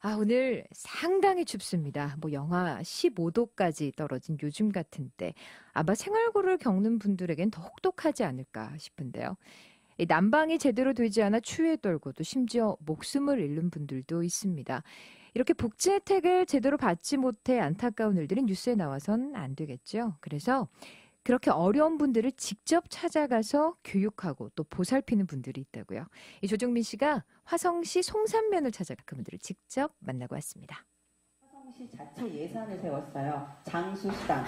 아, 오늘 상당히 춥습니다. 뭐 영하 15도까지 떨어진 요즘 같은 때 아마 생활고를 겪는 분들에겐 더 혹독하지 않을까 싶은데요. 이 난방이 제대로 되지 않아 추위에 떨고 또 심지어 목숨을 잃는 분들도 있습니다. 이렇게 복지 혜택을 제대로 받지 못해 안타까운 일들이 뉴스에 나와선 안 되겠죠. 그래서 그렇게 어려운 분들을 직접 찾아가서 교육하고 또 보살피는 분들이 있다고요. 이 조정민 씨가 화성시 송산면을 찾아가 그분들을 직접 만나고 왔습니다. 화성시 자체 예산을 세웠어요. 장수수당.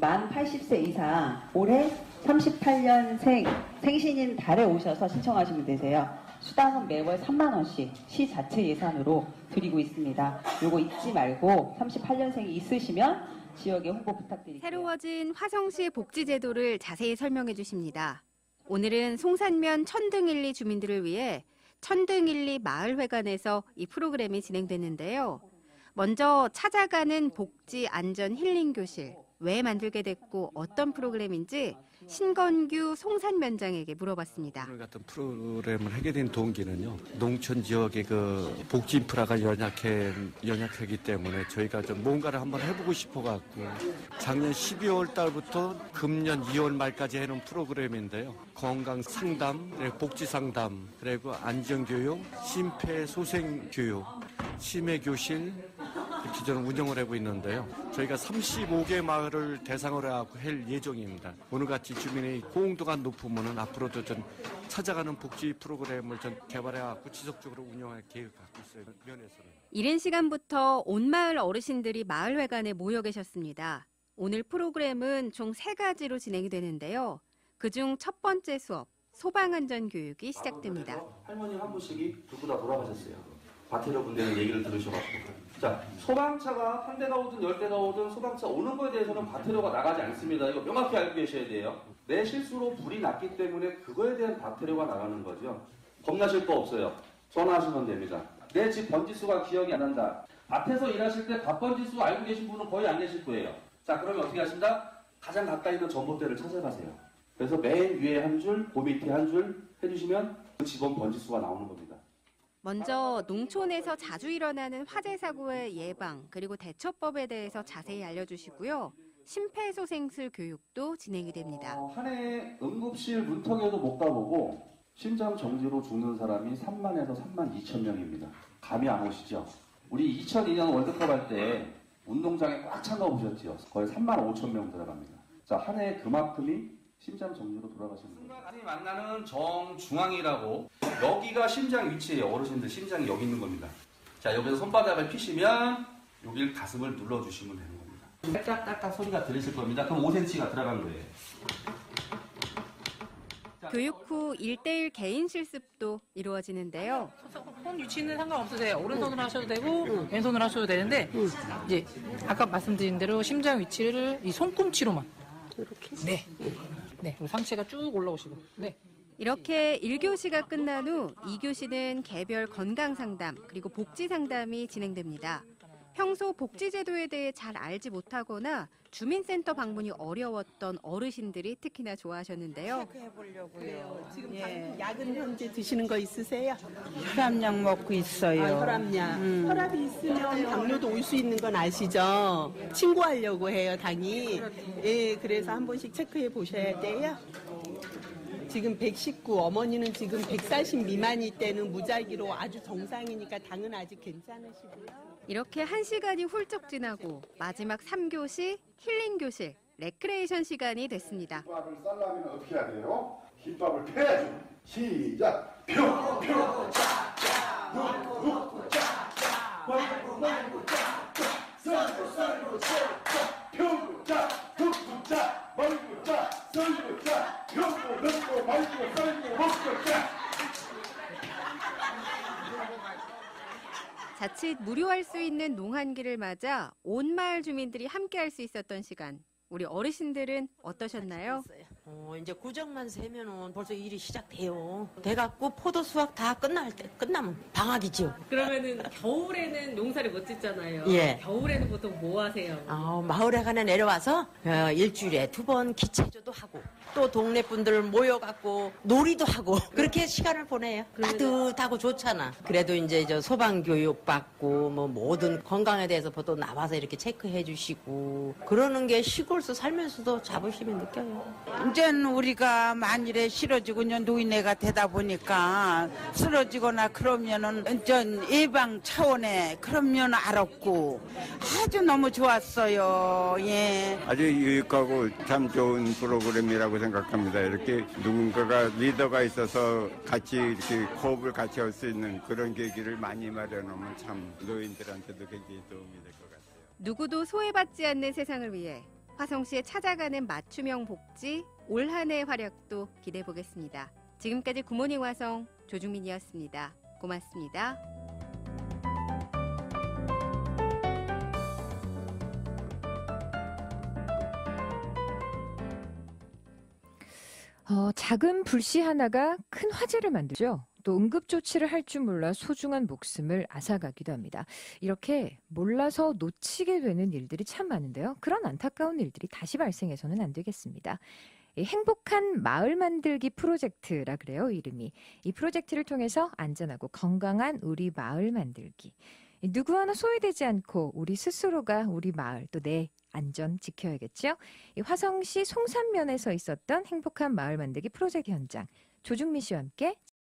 만 80세 이상 올해 38년생 생신인 달에 오셔서 신청하시면 되세요. 수당은 매월 3만 원씩 시 자체 예산으로 드리고 있습니다. 요거 잊지 말고 38년생이 있으시면 지역에 홍보 부탁드릴게요. 새로워진 화성시 복지 제도를 자세히 설명해 주십니다. 오늘은 송산면 천등일리 주민들을 위해 천등일리 마을회관에서 이 프로그램이 진행됐는데요. 먼저 찾아가는 복지 안전 힐링 교실 왜 만들게 됐고 어떤 프로그램인지 신건규 송산면장에게 물어봤습니다. 같은 프로그램을 하게 된 동기는요. 농촌 지역의 그 복지 인프라가 연약해 연약하기 때문에 저희가 좀 뭔가를 한번 해보고 싶어갖고 작년 12월 달부터 금년 2월 말까지 해놓은 프로그램인데요. 건강 상담, 복지 상담, 그리고 안전 교육, 심폐 소생 교육, 치매 교실 이렇게 저는 운영을 하고 있는데요. 저희가 35개 마을을 대상으로 하고 할 예정입니다. 오늘같이 주민의 호응도가 높으면 앞으로도 전 찾아가는 복지 프로그램을 전 개발해갖고 지속적으로 운영할 계획을 갖고 있어요. 면에서는. 이른 시간부터 온 마을 어르신들이 마을회관에 모여 계셨습니다. 오늘 프로그램은 총 세 가지로 진행이 되는데요. 그중 첫 번째 수업, 소방안전 교육이 시작됩니다. 할머니 한 분씩이 두고 다 돌아가셨어요. 과태료 분대는 얘기를 들으셔가지고. 자, 소방차가 한 대가 오든 열 대가 오든 소방차 오는 거에 대해서는 과태료가 나가지 않습니다. 이거 명확히 알고 계셔야 돼요. 내 실수로 불이 났기 때문에 그거에 대한 과태료가 나가는 거죠. 겁나실 거 없어요. 전화하시면 됩니다. 내 집 번지수가 기억이 안 난다. 밭에서 일하실 때 밭번지수 알고 계신 분은 거의 안 계실 거예요. 자, 그러면 어떻게 하신다? 가장 가까이 있는 전봇대를 찾아가세요. 그래서 맨 위에 한 줄, 그 밑에 한 줄 해주시면 그 집원 번지수가 나오는 겁니다. 먼저 농촌에서 자주 일어나는 화재 사고의 예방 그리고 대처법에 대해서 자세히 알려주시고요. 심폐소생술 교육도 진행이 됩니다. 어, 한 해에 응급실 문턱에도 못 가보고 심장 정지로 죽는 사람이 3만에서 3만 2천 명입니다. 감이 안 오시죠? 우리 2002년 월드컵 할 때 운동장에 꽉 찬 거 보셨죠? 거의 3만 5천 명 들어갑니다. 자, 한 해에 그만큼이 심장 돌아가시는 거예요. 순간이 만나는 정중앙이라고 여기가 심장 위치예요. 어르신들 심장이 여기 있는 겁니다. 자, 여기서 손바닥을 피시면 여길 가슴을 눌러주시면 되는 겁니다. 딱딱딱 소리가 들리실 겁니다. 그럼 5cm가 들어간 거예요. 교육 후 1대1 개인 실습도 이루어지는데요. 손 위치는 상관없으세요. 오른손으로 하셔도 되고 왼손으로 하셔도 되는데 이제 아까 말씀드린 대로 심장 위치를 이 손꿈치로만 이렇게 네. 네. 상체가 쭉 올라오시고. 네. 이렇게 1교시가 끝난 후 2교시는 개별 건강 상담 그리고 복지 상담이 진행됩니다. 평소 복지 제도에 대해 잘 알지 못하거나 주민센터 방문이 어려웠던 어르신들이 특히나 좋아하셨는데요. 해보려고요. 지금 약은 현재 드시는 거 있으세요? 혈압약 먹고 있어요. 혈압약. 혈압이 있으면 당뇨도 올 수 있는 건 아시죠? 친구하려고 해요, 당이. 예, 그래서 한 번씩 체크해 보셔야 돼요. 지금 119, 어머니는 지금 140 미만일 때는 무작위로 아주 정상이니까 당은 아직 괜찮으시고요. 이렇게 1시간이 훌쩍 지나고 마지막 3교시 힐링 교실 레크레이션 시간이 됐습니다. 김밥을 쌀려면 어떻게 해야 돼요? 김밥을 펴야죠. 시작. 펴, 펴, 짜, 짜, 자칫 무료할 수 있는 농한기를 맞아 온 마을 주민들이 함께 할 수 있었던 시간. 우리 어르신들은 어떠셨나요? 어, 이제 구정만 세면은 벌써 일이 시작돼요. 돼갖고 포도 수확 다 끝날 때 끝나면 방학이죠. 그러면은 겨울에는 농사를 못 짓잖아요. 예. 겨울에는 보통 뭐 하세요? 어, 마을에 가나 내려와서 어, 일주일에 두 번 기체조도 하고 또 동네 분들 모여갖고 놀이도 하고 그렇게 시간을 보내요. 따뜻하고 좋잖아. 그래도 이제 저 소방 교육 받고 뭐 모든 건강에 대해서 또 나와서 이렇게 체크해 주시고 그러는 게 시골서 살면서도 자부심이 느껴요. 이젠 우리가 만일에 싫어지고 이제 노인네가 되다 보니까 쓰러지거나 그러면은 전 예방 차원에 그러면 알았고 아주 너무 좋았어요. 예. 아주 유익하고 참 좋은 프로그램이라고 생각합니다. 이렇게 누군가가 리더가 있어서 같이 이렇게 호흡을 같이 할 수 있는 그런 계기를 많이 마련하면 참 노인들한테도 굉장히 도움이 될 것 같아요. 누구도 소외받지 않는 세상을 위해 화성시에 찾아가는 맞춤형 복지 올 한 해의 활약도 기대해 보겠습니다. 지금까지 굿모닝 화성 조중민이었습니다. 고맙습니다. 어, 작은 불씨 하나가 큰 화재를 만들죠. 또 응급조치를 할 줄 몰라 소중한 목숨을 앗아가기도 합니다. 이렇게 몰라서 놓치게 되는 일들이 참 많은데요. 그런 안타까운 일들이 다시 발생해서는 안 되겠습니다. 이 행복한 마을 만들기 프로젝트라 그래요, 이름이. 이 프로젝트를 통해서 안전하고 건강한 우리 마을 만들기. 이 누구 하나 소외되지 않고 우리 스스로가 우리 마을 또 내 안전 지켜야겠죠? 이 화성시 송산면에서 있었던 행복한 마을 만들기 프로젝트 현장 조중민 씨와 함께